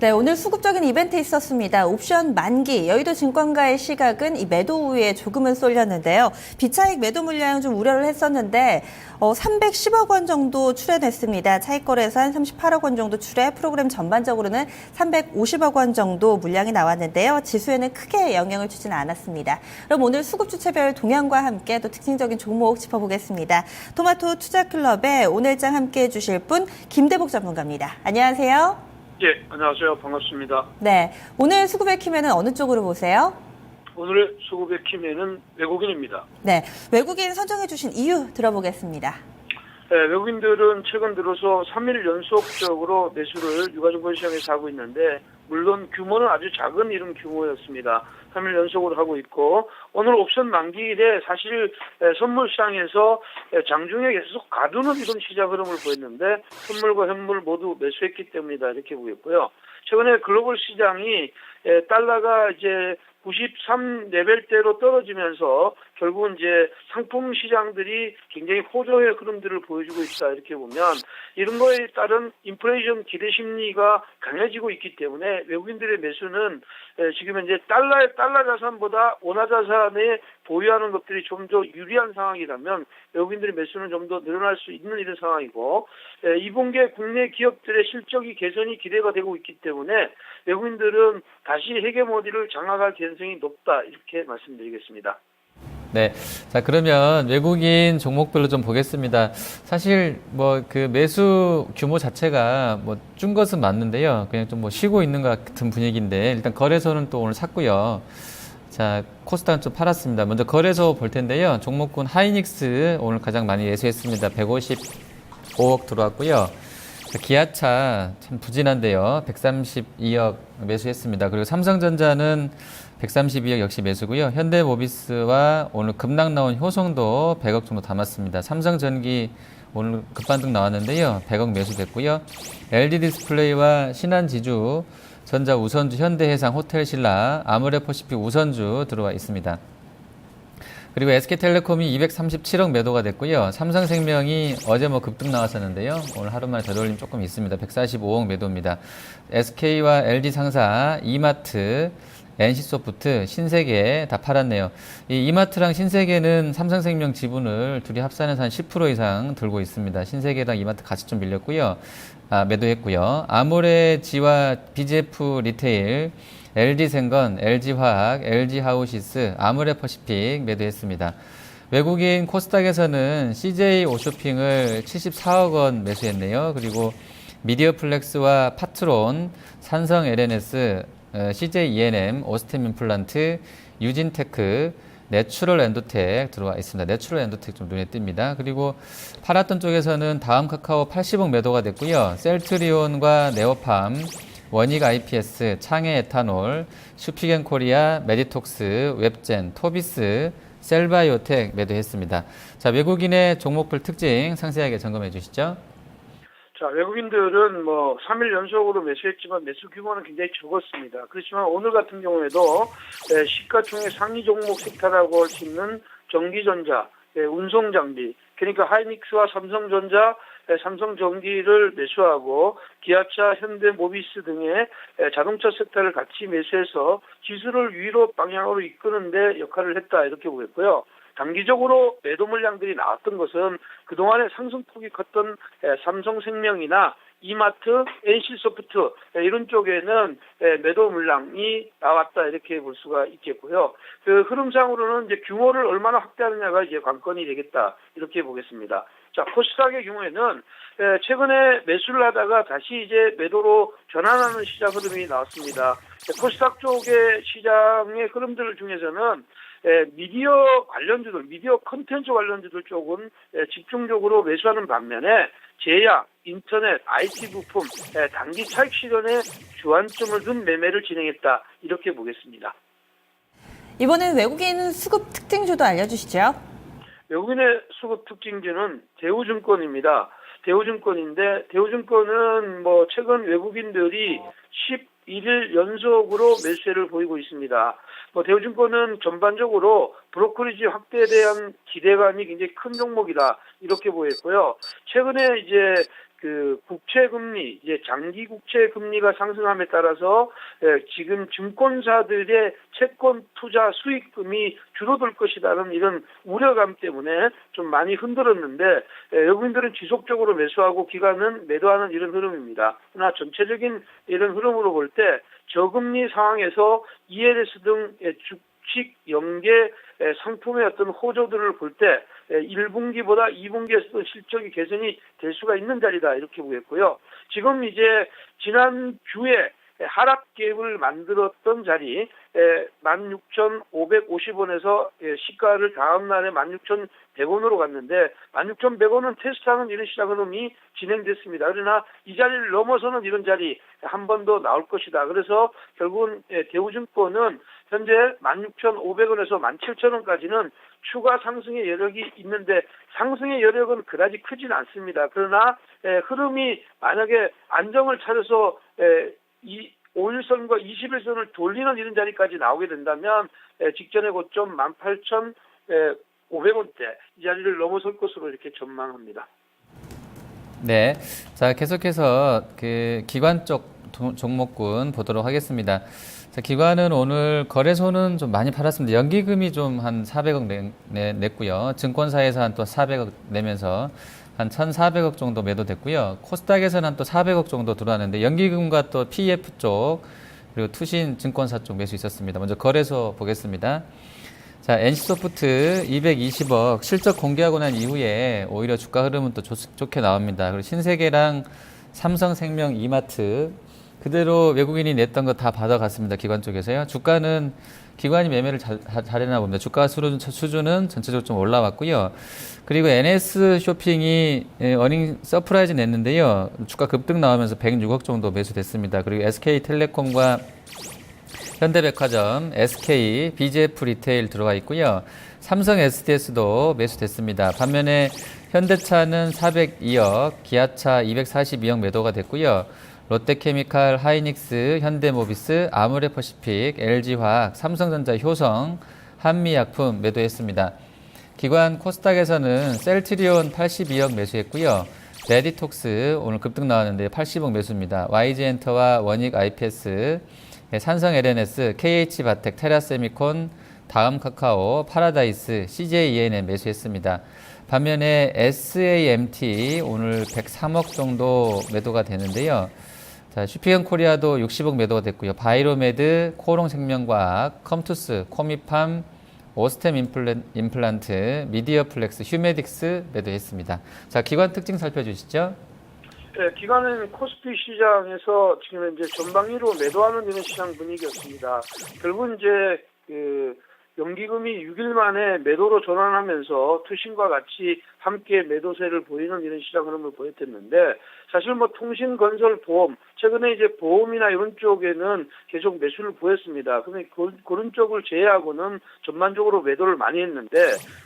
네, 오늘 수급적인 이벤트 있었습니다. 옵션 만기, 여의도 증권가의 시각은 이 매도 우위에 조금은 쏠렸는데요. 비차익 매도 물량 좀 우려를 했었는데, 어, 310억 원 정도 출연했습니다. 차익 거래에서 한 38억 원 정도 출해, 프로그램 전반적으로는 350억 원 정도 물량이 나왔는데요. 지수에는 크게 영향을 주지는 않았습니다. 그럼 오늘 수급 주체별 동향과 함께 또 특징적인 종목 짚어보겠습니다. 토마토 투자클럽의 오늘장 함께 해 주실 분, 김대복 전문가입니다. 안녕하세요. 예, 안녕하세요. 반갑습니다. 네. 오늘 수급의 키매는 어느 쪽으로 보세요? 오늘의 수급의 키매는 외국인입니다. 네. 외국인 선정해 주신 이유 들어보겠습니다. 예, 외국인들은 최근 들어서 3일 연속적으로 매수를 유가증권 시장에서 하고 있는데 물론 규모는 아주 작은 이런 규모였습니다. 3일 연속으로 하고 있고 오늘 옵션 만기일에 사실 에, 선물 시장에서 에, 장중에 계속 가두는 이런 시장 흐름을 보였는데 선물과 현물 모두 매수했기 때문이다 이렇게 보였고요. 최근에 글로벌 시장이 에, 달러가 이제 93 레벨대로 떨어지면서 결국은 이제 상품 시장들이 굉장히 호조의 흐름들을 보여주고 있다. 이렇게 보면 이런 거에 따른 인플레이션 기대 심리가 강해지고 있기 때문에 외국인들의 매수는 에, 지금 현재 달러 달러 자산보다 원화 자산에 보유하는 것들이 좀 더 유리한 상황이라면 외국인들의 매수는 좀 더 늘어날 수 있는 이런 상황이고 에, 2분기에 국내 기업들의 실적이 개선이 기대가 되고 있기 때문에 외국인들은 다시 헤게모디를 장악할 가능성이 높다 이렇게 말씀드리겠습니다. 네. 자, 그러면 외국인 종목별로 좀 보겠습니다. 사실 뭐 그 매수 규모 자체가 뭐 준 것은 맞는데요. 그냥 좀 뭐 쉬고 있는 것 같은 분위기인데 일단 거래소는 또 오늘 샀고요. 자, 코스닥은 좀 팔았습니다. 먼저 거래소 볼 텐데요. 종목군 하이닉스 오늘 가장 많이 매수했습니다. 155억 들어왔고요. 자, 기아차 참 부진한데요. 132억 매수했습니다. 그리고 삼성전자는 132억 역시 매수고요. 현대모비스와 오늘 급락 나온 효성도 100억 정도 담았습니다. 삼성전기 오늘 급반등 나왔는데요. 100억 매수됐고요. LG디스플레이와 신한지주, 전자 우선주, 현대해상, 호텔신라, 아무레퍼시픽 우선주 들어와 있습니다. 그리고 SK텔레콤이 237억 매도가 됐고요. 삼성생명이 어제 뭐 급등 나왔었는데요. 오늘 하루 만에 되돌림 조금 있습니다. 145억 매도입니다. SK와 LG상사, 이마트, NC소프트, 신세계 다 팔았네요. 이 이마트랑 신세계는 삼성생명 지분을 둘이 합산해서 한 10% 이상 들고 있습니다. 신세계랑 이마트 같이 좀 밀렸고요. 아, 매도했고요. 아모레지와 BGF 리테일, LG생건, LG화학, LG하우시스, 아모레퍼시픽 매도했습니다. 외국인 코스닥에서는 CJ 오쇼핑을 74억 원 매수했네요. 그리고 미디어플렉스와 파트론, 삼성 LNS, 어, CJ ENM, 오스템 임플란트, 유진테크, 내추럴 엔도텍 들어와 있습니다. 내추럴 엔도텍 좀 눈에 띕니다. 그리고 팔았던 쪽에서는 다음 카카오 80억 매도가 됐고요. 셀트리온과 네오팜, 원익 IPS, 창해 에탄올, 슈피겐 코리아, 메디톡스, 웹젠, 토비스, 셀바이오텍 매도했습니다. 자, 외국인의 종목별 특징 상세하게 점검해 주시죠. 자, 외국인들은 뭐 3일 연속으로 매수했지만 매수 규모는 굉장히 적었습니다. 그렇지만 오늘 같은 경우에도 에, 시가총액 상위 종목 섹터라고 할 수 있는 전기전자, 에, 운송장비, 그러니까 하이닉스와 삼성전자, 에, 삼성전기를 매수하고 기아차, 현대 모비스 등의 에, 자동차 섹터를 같이 매수해서 지수를 위로 방향으로 이끄는데 역할을 했다 이렇게 보였고요. 단기적으로 매도 물량들이 나왔던 것은 그동안에 상승폭이 컸던 에, 삼성생명이나 이마트, NC소프트 에, 이런 쪽에는 에, 매도 물량이 나왔다 이렇게 볼 수가 있겠고요. 그 흐름상으로는 이제 규모를 얼마나 확대하느냐가 이제 관건이 되겠다 이렇게 보겠습니다. 자 코스닥의 경우에는 에, 최근에 매수를 하다가 다시 이제 매도로 전환하는 시장 흐름이 나왔습니다. 에, 코스닥 쪽의 시장의 흐름들 중에서는 에, 미디어 관련주들, 미디어 컨텐츠 관련주들 쪽은 에, 집중적으로 매수하는 반면에 제약, 인터넷, IT 부품, 에, 단기 차익 실현에 주안점을 둔 매매를 진행했다 이렇게 보겠습니다. 이번엔 외국인 수급 특징주도 알려주시죠. 외국인의 수급 특징주는 대우증권입니다. 대우증권인데 대우증권은 뭐 최근 외국인들이 11일 연속으로 매수세를 보이고 있습니다. 뭐 대우증권은 전반적으로 브로커리지 확대에 대한 기대감이 굉장히 큰 종목이다 이렇게 보였고요. 최근에 이제 그 국채 금리 이제 장기 국채 금리가 상승함에 따라서 예, 지금 증권사들의 채권 투자 수익금이 줄어들 것이라는 이런 우려감 때문에 좀 많이 흔들었는데 예, 외국인들은 지속적으로 매수하고 기관은 매도하는 이런 흐름입니다. 그러나 전체적인 이런 흐름으로 볼 때 저금리 상황에서 ELS 등 예, 주식 연계 예, 상품의 어떤 호조들을 볼 때 1분기보다 2분기에서도 실적이 개선이 될 수가 있는 자리다 이렇게 보겠고요. 지금 이제 지난 주에 하락 갭을 만들었던 자리 16,550원에서 시가를 다음 날에 16,100원으로 갔는데 16,100원은 테스트하는 이런 시장 흐름이 진행됐습니다. 그러나 이 자리를 넘어서는 이런 자리 한 번 더 나올 것이다. 그래서 결국은 대우증권은 현재 16,500원에서 17,000원까지는 추가 상승의 여력이 있는데 상승의 여력은 그다지 크진 않습니다. 그러나 에, 흐름이 만약에 안정을 찾아서 에, 이 5일선과 21선을 돌리는 이런 자리까지 나오게 된다면 에, 직전의 고점 18,500원대 이 자리를 넘어설 것으로 이렇게 전망합니다. 네. 자, 계속해서 그 기관 쪽 도- 종목군 보도록 하겠습니다. 자, 기관은 오늘 거래소는 좀 많이 팔았습니다. 연기금이 좀 한 400억 내, 내, 냈고요. 증권사에서 한 또 400억 내면서 한 1,400억 정도 매도됐고요. 코스닥에서는 한 또 400억 정도 들어왔는데 연기금과 또 PF 쪽 그리고 투신 증권사 쪽 매수 있었습니다. 먼저 거래소 보겠습니다. 자, NC소프트 220억 실적 공개하고 난 이후에 오히려 주가 흐름은 또 좋, 좋게 나옵니다. 그리고 신세계랑 삼성생명, 이마트 그대로 외국인이 냈던 거 다 받아갔습니다. 기관 쪽에서요. 주가는 기관이 매매를 잘, 잘- 잘했나 봅니다. 주가 수준, 수준은 전체적으로 좀 올라왔고요. 그리고 NS 쇼핑이 예, 어닝 서프라이즈 냈는데요. 주가 급등 나오면서 106억 정도 매수됐습니다. 그리고 SK텔레콤과 현대백화점, SK, BJF 리테일 들어가 있고요. 삼성 SDS도 매수됐습니다. 반면에 현대차는 402억, 기아차 242억 매도가 됐고요. 롯데케미칼, 하이닉스, 현대모비스, 아모레퍼시픽, LG화학, 삼성전자, 효성, 한미약품 매도했습니다. 기관 코스닥에서는 셀트리온 82억 매수했고요. 레디톡스 오늘 급등 나왔는데 80억 매수입니다. YG엔터와 원익 IPS, 네, 산성 LNS, KH바텍, 테라세미콘, 다음 카카오, 파라다이스, CJEN에 매수했습니다. 반면에 SAMT 오늘 103억 정도 매도가 되는데요. 자, 슈피건 코리아도 60억 매도가 됐고요. 바이로메드, 코롱생명과학, 컴투스, 코미팜, 오스템 임플란, 임플란트, 미디어 플렉스, 휴메딕스 매도했습니다. 자, 기관 특징 살펴주시죠. 네, 기관은 코스피 시장에서 지금 이제 전방위로 매도하는 이런 시장 분위기였습니다. 결국 이제 그 연기금이 6일 만에 매도로 전환하면서 투신과 같이 함께 매도세를 보이는 이런 시장 흐름을 보였었는데 사실 뭐 통신, 건설, 보험 최근에 이제 보험이나 이런 쪽에는 계속 매수를 보였습니다. 그런데 그- 그런 쪽을 제외하고는 전반적으로 매도를 많이 했는데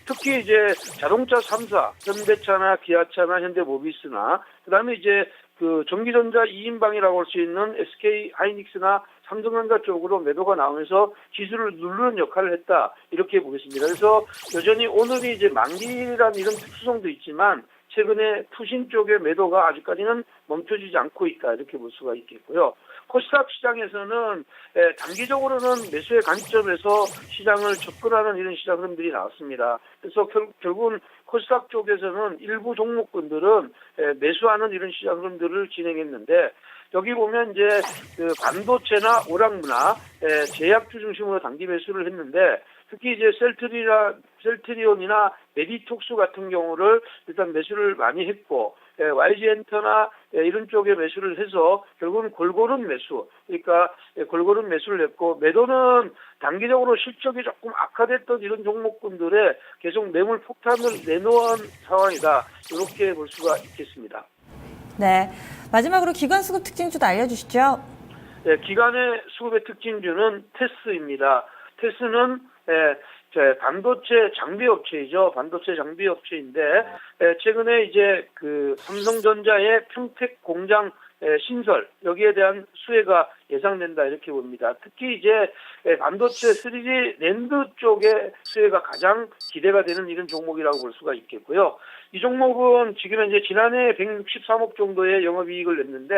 특히 이제 자동차 3사 현대차나 기아차나 현대모비스나 그다음에 이제 그 전기전자 2인방이라고 할 수 있는 SK 하이닉스나 삼성전자 쪽으로 매도가 나오면서 지수를 누르는 역할을 했다 이렇게 보겠습니다. 그래서 여전히 오늘이 이제 만기라는 이런 특수성도 있지만 최근에 투신 쪽의 매도가 아직까지는 멈춰지지 않고 있다 이렇게 볼 수가 있겠고요. 코스닥 시장에서는 에, 단기적으로는 매수의 관점에서 시장을 접근하는 이런 시장 흐름들이 나왔습니다. 그래서 결, 결국은 코스닥 쪽에서는 일부 종목군들은 에, 매수하는 이런 시장 흐름들을 진행했는데 여기 보면 이제 그 반도체나 오락무나 에, 제약주 중심으로 단기 매수를 했는데 특히 이제 셀트리나 셀트리온이나 메디톡스 같은 경우를 일단 매수를 많이 했고 예, YG엔터나 예, 이런 쪽에 매수를 해서 결국은 골고른 매수 그러니까 예, 골고른 매수를 했고 매도는 단기적으로 실적이 조금 악화됐던 이런 종목군들에 계속 매물 폭탄을 내놓은 상황이다 이렇게 볼 수가 있겠습니다. 네. 마지막으로 기관 수급 특징주도 알려주시죠. 예, 기간의 수급의 특징주는 테스입니다. 테스는 예, 제 반도체 장비 업체이죠. 반도체 장비 업체인데 예, 최근에 이제 그 삼성전자의 평택 공장 에, 신설 여기에 대한 수혜가 예상된다 이렇게 봅니다. 특히 이제 에, 반도체 3D 랜드 쪽의 수혜가 가장 기대가 되는 이런 종목이라고 볼 수가 있겠고요. 이 종목은 지금 현재 지난해 163억 정도의 영업이익을 냈는데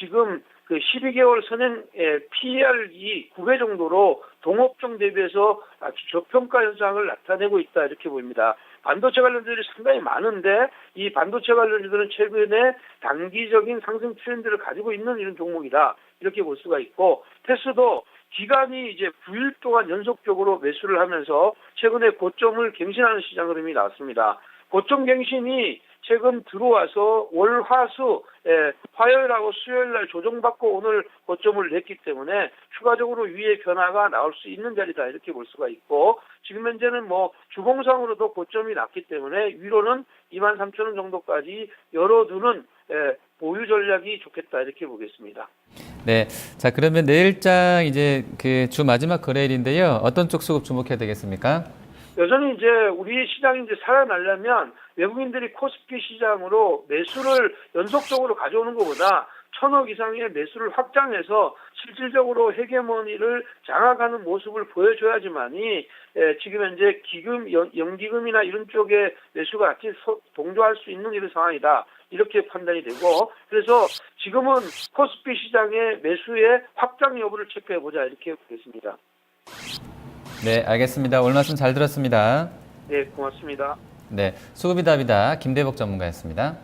지금 그 12개월 선행 PER이 9배 정도로 동업종 대비해서 아주 저평가 현상을 나타내고 있다 이렇게 보입니다. 반도체 관련주들이 상당히 많은데 이 반도체 관련주들은 최근에 단기적인 상승 트렌드를 가지고 있는 이런 종목이다 이렇게 볼 수가 있고 테스도 기간이 이제 9일 동안 연속적으로 매수를 하면서 최근에 고점을 갱신하는 시장 흐름이 나왔습니다. 고점 갱신이 최근 들어와서 월, 화, 수, 예, 화요일하고 수요일 날 조정받고 오늘 고점을 냈기 때문에 추가적으로 위의 변화가 나올 수 있는 자리다 이렇게 볼 수가 있고 지금 현재는 뭐 주봉상으로도 고점이 났기 때문에 위로는 2만 3천 원 정도까지 열어두는 예, 보유 전략이 좋겠다 이렇게 보겠습니다. 네. 자, 그러면 내일장 이제 그 주 마지막 거래일인데요. 어떤 쪽 수급 주목해야 되겠습니까? 여전히 이제 우리 시장이 이제 살아나려면 외국인들이 코스피 시장으로 매수를 연속적으로 가져오는 것보다 천억 이상의 매수를 확장해서 실질적으로 헤게모니를 장악하는 모습을 보여줘야지만이 에, 지금 현재 기금 연, 연기금이나 이런 쪽에 매수가 같이 서- 동조할 수 있는 이런 상황이다 이렇게 판단이 되고 그래서 지금은 코스피 시장의 매수의 확장 여부를 체크해 보자 이렇게 보겠습니다. 네, 알겠습니다. 오늘 말씀 잘 들었습니다. 네 고맙습니다. 네, 수급이 답이다. 김대복 전문가였습니다.